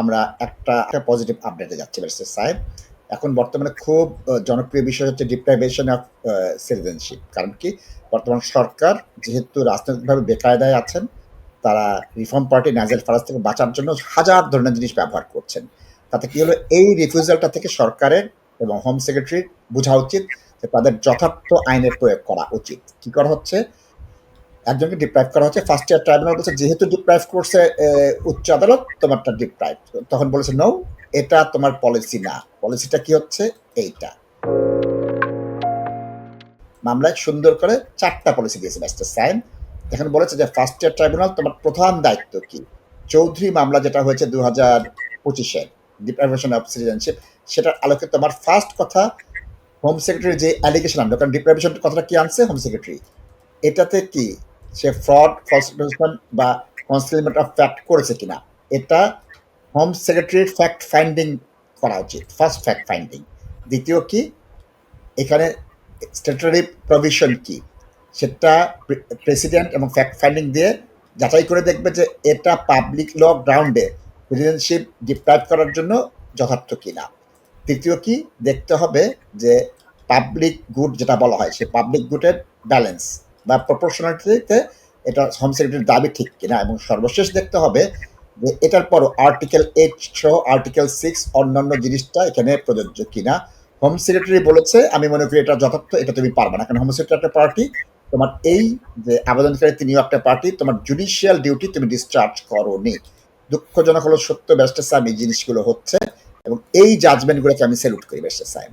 আমরা একটা একটা পজিটিভ আপডেটে যাচ্ছি ব্যারিস্টার সাহেব এখন বর্তমানে খুব জনপ্রিয় বিষয় হচ্ছে ডিপ্রাইভেশন অফ সিটিজেনশিপ কারণ কি? বর্তমান সরকার যেহেতু রাজনৈতিকভাবে বেকায়দায় আছেন, তারা রিফর্ম পার্টি নাজেল ফারাজ থেকে বাঁচার জন্য হাজার ধরনের জিনিস ব্যবহার করছেন। তাতে কি হলো? এই রিফিউজালটা থেকে সরকারের এবং হোম সেক্রেটারির বোঝা উচিত যে তাদের যথার্থ আইনের প্রয়োগ করা উচিত। কি করা হচ্ছে? একজনকে ডিপ্রাইভ করা হচ্ছে। ফার্স্ট ইয়ার ট্রাইব্যুনাল বলছে, যেহেতু ডিপ্রাইভ করছে উচ্চ আদালত, তোমারটা ডিপ্রাইভ তখন বলেছে নো এটা তোমার পলিসি না। পলিসিটা কি হচ্ছে? এইটা। মামলায় সুন্দর করে চারটা পলিসি দিয়েছে ব্যারিস্টার সাইন এখানে বলেছে যে ফার্স্ট ইয়ার ট্রাইব্যুনাল তোমার প্রধান দায়িত্ব কি? চৌধুরী মামলা যেটা হয়েছে দু হাজার পঁচিশে ডিপ্রাইভেশন অফ সিটিজেনশিপ সেটার আলোকে তোমার ফার্স্ট কথা হোম সেক্রেটারি যে অ্যালিগেশন আনলো, কারণ ডিপ্রাইভেশন কথাটা কি আনছে? হোম সেক্রেটারি এটাতে কি? সে ফ্রড ফলসিফিকেশন বা কনসিলমেন্ট অফ ফ্যাক্ট করেছে কিনা, এটা হোম সেক্রেটারির ফ্যাক্ট ফাইন্ডিং করা উচিত ফার্স্ট ফ্যাক্ট ফাইন্ডিং দ্বিতীয় কি? এখানে স্ট্যাটুটারি প্রভিশন কি? সেটা প্রেসিডেন্ট এবং ফ্যাক্ট ফাইন্ডিং দিয়ে যাচাই করে দেখবে যে এটা পাবলিক ল গ্রাউন্ডে সিটিজেনশিপ ডিপ্রাইভ করার জন্য যথার্থ কিনা। তৃতীয় কি? দেখতে হবে যে পাবলিক গুড যেটা বলা হয়, সে পাবলিক গুডের ব্যালেন্স বা প্রপোর্শনালিটিতে এটা হোম সেক্রেটারির দাবি ঠিক কিনা এবং সর্বশেষ দেখতে হবে যে এটার পরও আর্টিকেল এইট সহ আর্টিকেল সিক্স অন্যান্য জিনিসটা এখানে প্রযোজ্য কিনা। হোম সেক্রেটারি বলেছে, আমি মনে করি এটা যথার্থ, এটা তুমি পারবে না। কারণ হোম সেক্রেটারি একটা পার্টি তোমার এই যে আবেদনকারী তিনিও একটা পার্টি তোমার জুডিশিয়াল ডিউটি তুমি ডিসচার্জ করোনি। দুঃখজনক হলো সত্য ব্যারিস্টার সাহেব এই জিনিসগুলো হচ্ছে এবং এই জাজমেন্টগুলোকে আমি স্যালুট করি ব্যারিস্টার সাহেব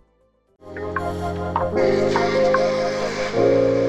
thank you.